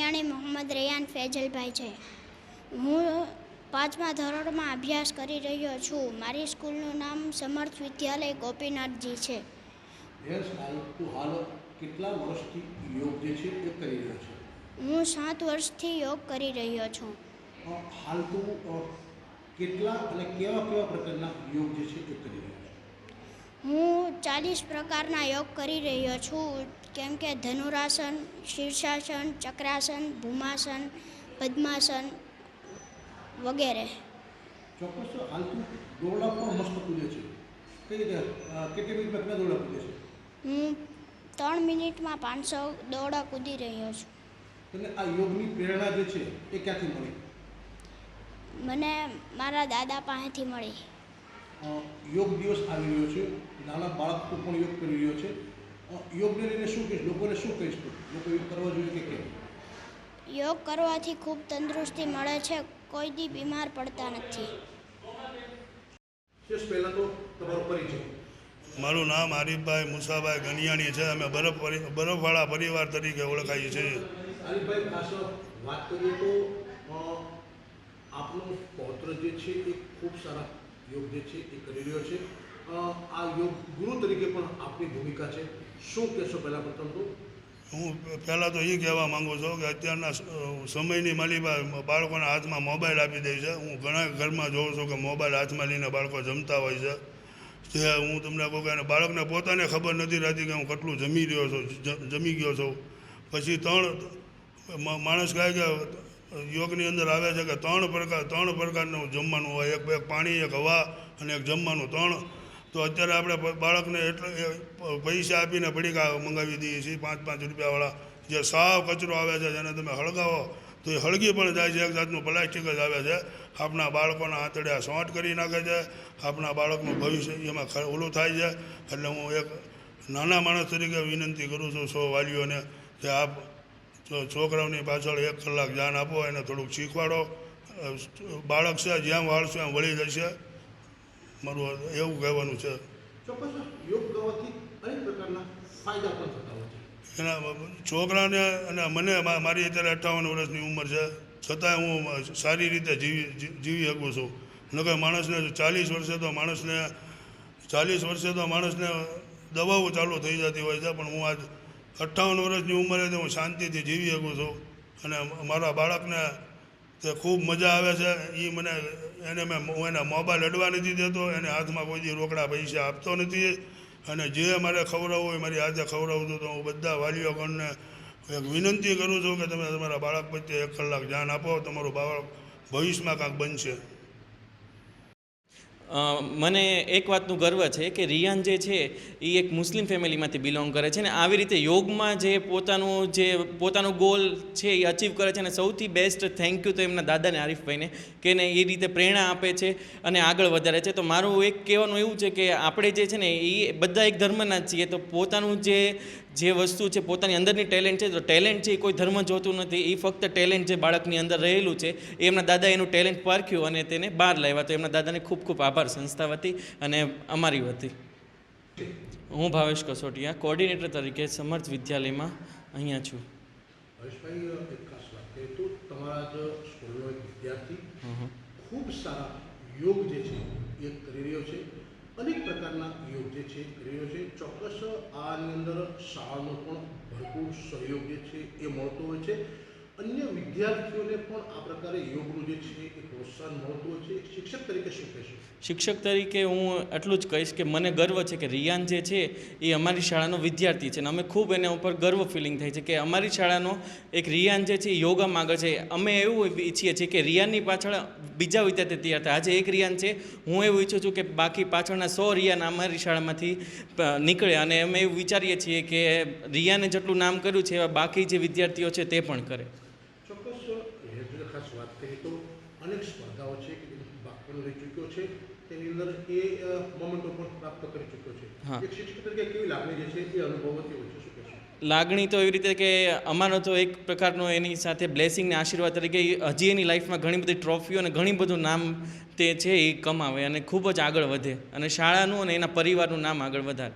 ગનિયાણી Mohammad Ryan ફેજલભાઈ છે. હું પાંચમા ધોરણમાં અભ્યાસ કરી રહ્યો છું. મારી સ્કૂલનું નામ સમર્થ વિદ્યાલય ગોપીનાથજી છે. બેન સાહેબ તું હાલ કેટલા વર્ષથી યોગ જે છે એ કરી રહ્યો છે? હું સાત વર્ષથી યોગ કરી રહ્યો છું. હાલ તું કેટલા અને કેવા કેવા પ્રકારના યોગ જે છે એ કરી રહ્યો છે? હું ચાલીસ પ્રકારના યોગ કરી રહ્યો છું. કેમ કે ધનુરાસન શીર્ષાસન ચક્રાસન ભૂમાસન પદ્માસન વગેરે. ચોક્કસ હાલ તું દોરડા પણ મસ્ત કૂદે છે. કઈ રીતે? કેટલી મિનિટમાં કેટલા દોરડા કૂદે છે? હું ત્રણ મિનિટમાં પાંચસો દોડા કૂદી રહ્યો છું. તને આ યોગની પ્રેરણા જે છે એ ક્યાંથી મળી? મને મારા દાદા પાસેથી મળી. યોગ દિવસ આવી રહ્યો છે. નાના બાળકો પણ યોગ કરી રહ્યો છે. યોગને લઈને શું કહીશ? લોકોને શું કહીશ તું? લોકો યોગ કરવા જોઈએ કે કેમ? યોગ કરવાથી ખૂબ તંદુરસ્તી મળે છે. કોઈ દી બીમાર પડતા નથી. પહેલાં તો તમારો પરિચય. મારું નામ આરીફભાઈ મુસાભાઈ ગનિયાણી છે. અમે બરફ બરફવાળા પરિવાર તરીકે ઓળખાઈએ છીએ. આરીફભાઈ ખાસ વાત કરીએ તો આપનો પૌત્ર જે છે એ ખૂબ સારા યોગ જે છે એ કરી રહ્યો છે. આ યોગ ગુરુ તરીકે પણ આપની ભૂમિકા છે. શું કહેશો પહેલાં પ્રથમ તો? હું પહેલાં તો એ કહેવા માગું છું કે અત્યારના સમયની માલિબા બાળકોના હાથમાં મોબાઈલ આપી દે છે. હું ઘણા ઘરમાં જોઉં છું કે મોબાઈલ હાથમાં લઈને બાળકો જમતા હોય છે. જે હું તમને કહું કે બાળકને પોતાને ખબર નથી રહેતી કે હું કેટલું જમી રહ્યો છું જમી ગયો છું. પછી ત્રણ માણસ કહે કે યોગની અંદર આવે છે કે ત્રણ પ્રકાર, ત્રણ પ્રકારનું જમવાનું હોય. એક એક પાણી, એક હવા અને એક જમવાનું ત્રણ. તો અત્યારે આપણે બાળકને એટલે પૈસા આપીને પડીકા મંગાવી દઈએ છીએ, પાંચ પાંચ રૂપિયાવાળા. જે સાવ કચરો આવે છે, જેને તમે હળગાવો, તો એ હળગી પણ જાય છે, એક જાતનું પ્લાસ્ટિક જ આવે છે. આપણા બાળકોના આંતરડા શોર્ટ કરી નાખે છે. આપણા બાળકનું ભવિષ્ય એમાં ઓલું થાય છે. એટલે હું એક નાના માણસ તરીકે વિનંતી કરું છું સૌ વાલીઓને કે આપ જો છોકરાઓની પાછળ એક કલાક ધ્યાન આપો એને થોડુંક શીખવાડો. બાળક છે જેમ વાળશે એમ વળી જશે. મારું એવું કહેવાનું છે. એના છોકરાને અને મને મારી અત્યારે અઠ્ઠાવન વર્ષની ઉંમર છે. છતાંય હું સારી રીતે જીવી જીવી શકું છું. નકર માણસને ચાલીસ વર્ષે તો માણસને ચાલીસ વર્ષે તો માણસને દવાઓ ચાલુ થઈ જતી હોય છે પણ હું આજ અઠ્ઠાવન વર્ષની ઉંમરે તો હું શાંતિથી જીવી શકું છું. અને મારા બાળકને તે ખૂબ મજા આવે છે. એ મને, એને મેં હું એને મોબાઈલ અડવા નથી દેતો, એને હાથમાં કોઈ દી રોકડા પૈસા આપતો નથી. અને જે મારે ખવડાવવું હોય, મારી હાથે ખવડાવું છું તો હું બધા વાલીઓગણને એક વિનંતી કરું છું કે તમે તમારા બાળક પ્રત્યે એક કલાક ધ્યાન આપો, તમારું બાળક ભવિષ્યમાં કાંઈક બનશે. મને એક વાતનું ગર્વ છે કે રિયાન જે છે, એ એક મુસ્લિમ ફેમિલીમાંથી બિલોંગ કરે છે ને આવી રીતે યોગમાં જે પોતાનું જે પોતાનો ગોલ છે એ અચીવ કરે છે અને સૌથી બેસ્ટ થેન્ક યુ તો એમના દાદાને આરીફભાઈને કે એને એ રીતે પ્રેરણા આપે છે અને આગળ વધારે છે. તો મારું એક કહેવાનું એવું છે કે આપણે જે છે ને એ બધા એક ધર્મના જ છીએ તો પોતાનું જે જે વસ્તુ છે પોતાની અંદરની ટેલેન્ટ છે તો ટેલેન્ટ છે એ કોઈ ધર્મ જોતું નથી એ ફક્ત ટેલેન્ટ જે બાળકની અંદર રહેલું છે એમના દાદા એનું ટેલેન્ટ પારખ્યું અને તેને બહાર લાવ્યા. તો એમના દાદાને ખૂબ ખૂબ આભાર. સંસ્થા વતી અને અમારી વતી. હું ભાવેશ કસોટિયા કોર્ડિનેટર તરીકે સમર્થ વિદ્યાલયમાં અહીંયા છું. તમારા જ સ્કૂલનો વિદ્યાર્થી ખૂબ સારા યોગ જે છે એ કરી રહ્યો છે. અનેક પ્રકારના યોગ જે છે રહ્યો છે. ચોક્કસ આની અંદર શાળાનો પણ ભરપૂર સહયોગ જે છે એ મળતો હોય છે. અન્ય વિદ્યાર્થીઓને પણ આ પ્રકારે યોગનું જે છે એ પ્રોત્સાહન મળતું છે. શિક્ષક તરીકે શું કહેશો? શિક્ષક તરીકે હું એટલું જ કહીશ કે મને ગર્વ છે કે રિયાન જે છે એ અમારી શાળાનો વિદ્યાર્થી છે અને અમે ખૂબ એના ઉપર ગર્વ ફિલિંગ થાય છે કે અમારી શાળાનો એક રિયાન જે છે એ યોગામાં આગળ છે. અમે એવું ઈચ્છીએ છીએ કે રિયાનની પાછળ બીજા વિદ્યાર્થી તૈયાર થાય. આજે એક રિયાન છે, હું એવું ઈચ્છું છું કે બાકી પાછળના સો રિયાન અમારી શાળામાંથી નીકળે અને અમે એવું વિચારીએ છીએ કે રિયાને જેટલું નામ કર્યું છે એવા બાકી જે વિદ્યાર્થીઓ છે તે પણ કરે. ખાસ વાત કરીએ તો અનેક સ્પર્ધાઓ છે કે જેમાં ભાગ પણ લઈ ચૂક્યો છે. તેની અંદર એ મોમેન્ટો પણ પ્રાપ્ત કરી ચૂક્યો. છે. એક શિક્ષક તરીકે કેવી લાગણી જે છે એ અનુભવતી હોય છે શું કહેશો લાગણી તો એવી રીતે કે અમારો તો એક પ્રકારનો એની સાથે બ્લેસિંગને આશીર્વાદ તરીકે હજી એની લાઈફમાં ઘણી બધી ટ્રોફીઓ અને ઘણી બધું નામ તે છે એ કમાવે અને ખૂબ જ આગળ વધે. અને શાળાનું અને એના પરિવારનું નામ આગળ વધારે.